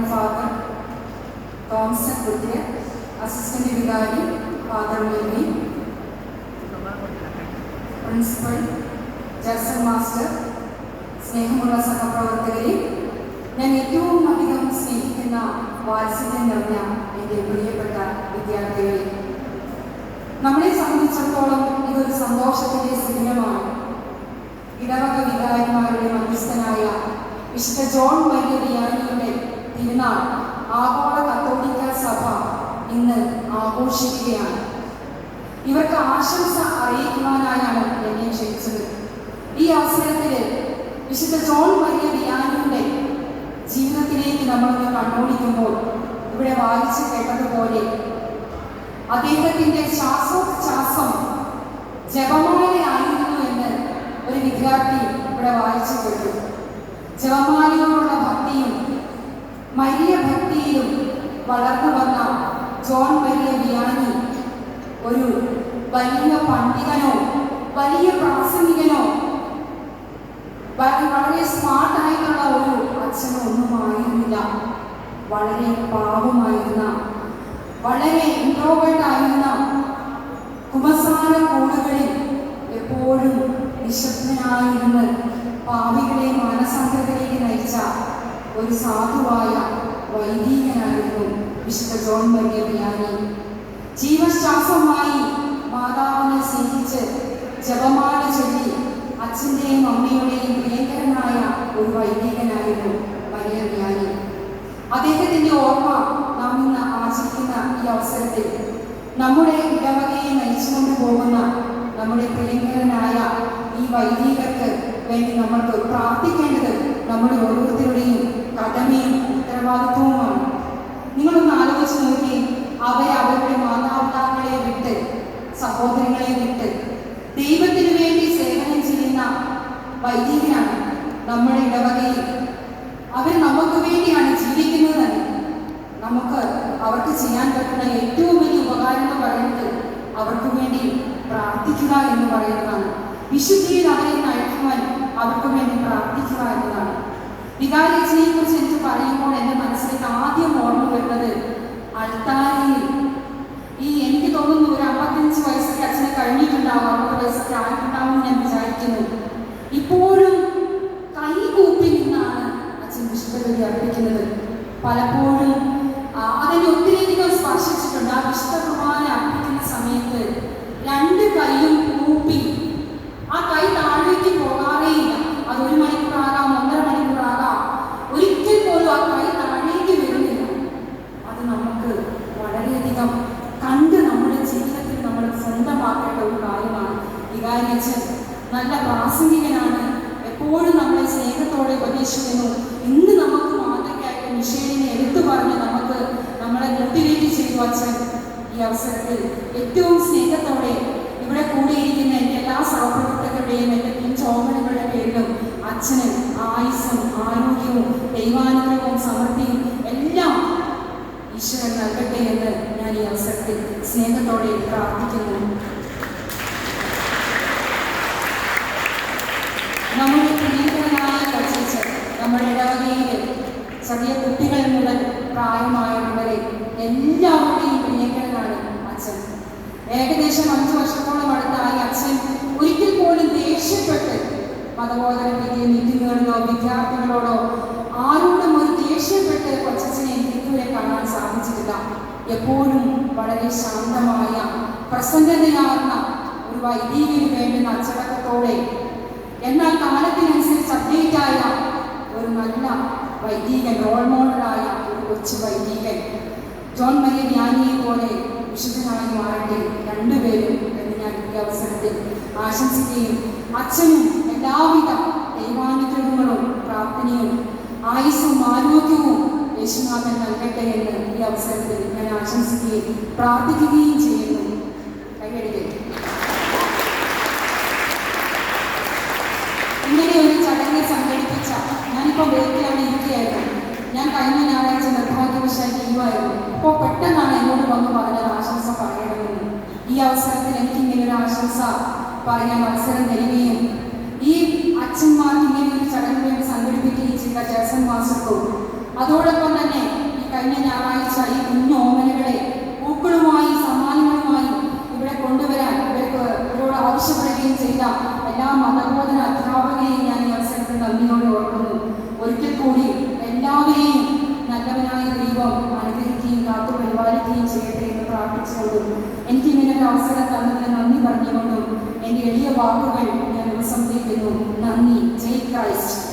Reverend father Thomson Kurian assistant വികാരി father Mary principal Jerson master സ്നേഹമുള്ള സഹപ്രവർത്തകരെ ഞാൻ ഏറ്റവും അധികം സ്നേഹിക്കുന്ന വാത്സല്യം നിറഞ്ഞ എന്റെ പ്രിയപ്പെട്ട വിദ്യാർത്ഥികളെ. നമ്മളെ സംബന്ധിച്ചിടത്തോളം ഇതൊരു സന്തോഷത്തിന്റെ ദിനമാണ് ഇടവക വികാരിമാരുടെ മധ്യസ്ഥനായ വിശുദ്ധ ജോൺ മരിയ ആഘോഷിക്കുകയാണ് ഇവർക്ക് ആശംസ അറിയിക്കുവാനായാണ് എന്നെ ക്ഷണിച്ചത് ഈ അവസരത്തിൽ വിശുദ്ധ ജോൺ മരിയ വിയാനിയുടെ ജീവിതത്തിലേക്ക് നമ്മളൊന്ന് കണ്ണോടിക്കുമ്പോൾ ഇവിടെ വായിച്ചു കേട്ടതുപോലെ അദ്ദേഹത്തിന്റെ ശ്വാസോച്ഛ്വാസം ജപമാലയായിരുന്നു എന്ന് ഒരു വിദ്യാർത്ഥി ഇവിടെ വായിച്ചു കേട്ടു. ജപമാലയോടുള്ള ഭക്തിയും മരിയ ഭക്തിയിലും വളർന്നു വന്ന ജോൺ മരിയ വിയാനി ഒരു വലിയ പണ്ഡിതനോ വലിയ പ്രാസംഗികനോ വളരെ സ്മാർട്ട് ആയിട്ടുള്ള ഒരു അച്ഛനോ ഒന്നും ആയിരുന്നില്ല. വളരെ പാവമായിരുന്ന വളരെ ഇൻട്രോവേർട്ട് ആയിരുന്ന കുമസാര കൂടുകളിൽ എപ്പോഴും നിശബ്ദനായിരുന്ന് പാവികളെ മാനസാന്തരത്തിലേക്ക് നയിച്ച ഒരു സാധുവായ വൈദികനായിരുന്നു വിശുദ്ധ ജോൺ മരിയ വിയാനി ജീവശ്വാസമായി മാതാവിനെ സ്നേഹിച്ച് ജപമാല ചൊല്ലി അച്ഛന്റെയും അമ്മയുടെയും പ്രിയങ്കരനായ ഒരു വൈദികനായിരുന്നു വലിയ വിയാനി അദ്ദേഹത്തിന്റെ ഓർമ്മ നാം ഇന്ന് ആചരിക്കുന്ന ഈ അവസരത്തിൽ നമ്മുടെ ഇടവകയെ നയിച്ചുകൊണ്ട് പോകുന്ന നമ്മുടെ പ്രിയങ്കരനായ ഈ വൈദികർക്ക് വേണ്ടി നമ്മൾക്ക് പ്രാർത്ഥിക്കേണ്ടത് നമ്മുടെ ഓരോരുത്തരുടെയും കടമയും ഉത്തരവാദിത്വവുമാണ്. നിങ്ങളൊന്ന് ആലോചിച്ച് നോക്കി അവരെ അവരുടെ മാതാപിതാക്കളെ വിട്ട് സഹോദരങ്ങളെ വിട്ട് ദൈവത്തിന് വേണ്ടി സേവനം ചെയ്യുന്ന വൈദികനാണ് നമ്മുടെ ഇടവകയിൽ. അവർ നമുക്ക് വേണ്ടിയാണ് ജീവിക്കുന്നത്. നമുക്ക് അവർക്ക് ചെയ്യാൻ പറ്റുന്ന ഏറ്റവും വലിയ ഉപകാരം എന്ന് പറയുന്നത് അവർക്ക് വേണ്ടി പ്രാർത്ഥിക്കുക എന്ന് പറയുന്നതാണ്. വിശുദ്ധിയിൽ അവരെ നയിക്കുവാൻ അവർക്ക് വേണ്ടി പ്രാർത്ഥിക്കുക എന്നതാണ്. വികാരിച്ചിനെ കുറിച്ച് എനിക്ക് പറയുമ്പോൾ എന്റെ മനസ്സിലേക്ക് ആദ്യം ഓർമ്മ വരുന്നത് അൾത്താരയിൽ അർപ്പിക്കുന്നത് പലപ്പോഴും ആ, അതിനെ ഒത്തിരിയധികം സ്പർശിച്ചിട്ടുണ്ട്. ആ വിശുദ്ധ കുർബാന അർപ്പിക്കുന്ന സമയത്ത് രണ്ട് കൈയും കൂപ്പി ആ കൈ താഴേക്ക് പോകാറേയില്ല. അത് ഒരു മണിക്കൂറാകാം ഒന്നര മണിക്കൂറാകാം ഒരിക്കൽ പോലും ആ കൈ താഴേക്ക് വരുന്നില്ല. അത് നമുക്ക് വളരെയധികം കണ്ട് നമ്മുടെ ജീവിതത്തിൽ നമ്മൾ സ്വന്തമാക്കേണ്ട ഒരു കാര്യമാണ്. വികാരിയച്ഛൻ നല്ല പ്രാസംഗികനാണ്. എപ്പോഴും നമ്മളെ സ്നേഹത്തോടെ ഉപദേശിക്കുന്നു. ഇന്ന് നമുക്ക് പറഞ്ഞ് നമുക്ക് നമ്മളെ മോട്ടിവേറ്റ് ചെയ്യുവാൻ ഈ അവസരത്തിൽ ഏറ്റവും സ്നേഹത്തോടെ ഇവിടെ കൂടിയിരിക്കുന്ന എന്റെ എല്ലാ സഹപ്രവർത്തകരുടെയും എന്റെ പിഞ്ചോമനങ്ങളുടെ പേരിലും അച്ഛന് ആയുസ്സും ആരോഗ്യവും ദൈവാനുഗ്രഹവും സമൃദ്ധിയും എല്ലാം ഈശ്വരൻ നൽകട്ടെ എന്ന് ഞാൻ ഈ അവസരത്തിൽ സ്നേഹത്തോടെ പ്രാർത്ഥിക്കുന്നു. നമ്മുടെ പ്രിയങ്കരനായ കൊച്ചച്ഛൻ നമ്മുടെ ഇടവകയിൽ ചെറിയ കുട്ടികൾ മുതൽ പ്രായമായവർ വരെ എല്ലാവരുടെയും പ്രിയങ്കരനാണ് അച്ഛൻ. ഏകദേശം അഞ്ചു വർഷത്തോളം അടുത്തായി അച്ഛൻ ഒരിക്കൽ പോലും ദേഷ്യപ്പെട്ട് മതബോധന വിദ്യ മീറ്റിങ്ങുകളിലോ വിദ്യാർത്ഥികളോടോ ആരോടും ഒരു ദേഷ്യപ്പെട്ട് കൊച്ചച്ഛനെ ഇതുവരെ കാണാൻ സാധിച്ചിട്ടില്ല. എപ്പോഴും വളരെ ശാന്തമായ പ്രസന്നതയാർന്ന ഒരു വൈദികന് വേണ്ടുന്ന അച്ചടക്കത്തോടെ എന്നാൽ കാലത്തിനനുസരിച്ച് അപ്ഡേറ്റായ ഒരു നല്ല വൈദികൻ റോൾ മോഡലായ കൊച്ചു വൈദികൻ. ജോൺ മരിയ ജ്ഞാനിയെ പോലെ വിശുദ്ധനായി മാറട്ടെ രണ്ടുപേരും എന്ന് ഞാൻ ഈ അവസരത്തിൽ ആശംസിക്കുകയും അച്ഛനും എല്ലാവിധ ദൈവാനുഗ്രഹങ്ങളും പ്രാർത്ഥനയും ആയുസ്സും ആരോഗ്യവും യേശുനാഥൻ നൽകട്ടെ എന്ന് ഈ അവസരത്തിൽ ഞാൻ ആശംസിക്കുകയും പ്രാർത്ഥിക്കുകയും ചെയ്യുന്നു. ഇങ്ങനെ ഒരു ചടങ്ങ് സംഘടിപ്പിച്ച ഞാനിപ്പോൾ വീട്ടിലാണ് ഇരിക്കുകയായിരുന്നു. ഞാൻ കഴിഞ്ഞ ഞായറാഴ്ച നിർഭാഗ്യവശാൽ ലീവായിരുന്നു. അപ്പോൾ പെട്ടെന്നാണ് എന്നോട് വന്ന് പറഞ്ഞത് ആശംസ പറയണമെന്ന് ഈ അവസരത്തിൽ എനിക്ക് ഇങ്ങനെ ഒരു ആശംസ പറയാൻ അവസരം തരികയും ഈ അച്ഛന്മാർക്ക് ഇങ്ങനെ ഒരു ചടങ്ങ് വേണ്ടി സംഘടിപ്പിക്കുകയും ചെയ്ത ജേസൺ മാസ്റ്റർക്കും അതോടൊപ്പം തന്നെ ഈ കഴിഞ്ഞ ഞായറാഴ്ച ഈ കുഞ്ഞു ഓമനകളെ പൂക്കളുമായി സമ്മാനങ്ങളുമായി ഇവിടെ കൊണ്ടുവരാൻ ഇവർക്ക് ഇവരോട് ആവശ്യപ്പെടുകയും ചെയ്ത എല്ലാ മതബോധന അധ്യാപകരെയും ഞാൻ ഈ അവസരത്തിൽ നന്ദിയോടെ ഓർക്കുന്നു. ഒരിക്കൽ കൂടി എല്ലാവരെയും നല്ലവനായ ദൈവം അനുഗ്രഹിക്കുകയും കാത്തു പരിപാലിക്കുകയും ചെയ്യട്ടെ എന്ന് പ്രാർത്ഥിച്ചുകൊണ്ടും എനിക്ക് ഇങ്ങനെ ഒരു അവസരം തന്നതിന് നന്ദി പറഞ്ഞുകൊണ്ടും എന്റെ എളിയ വാക്കുകൾ ഞാൻ ഉപസംഹരിക്കുന്നു നന്ദി. ജയ് ക്രൈസ്റ്റ്.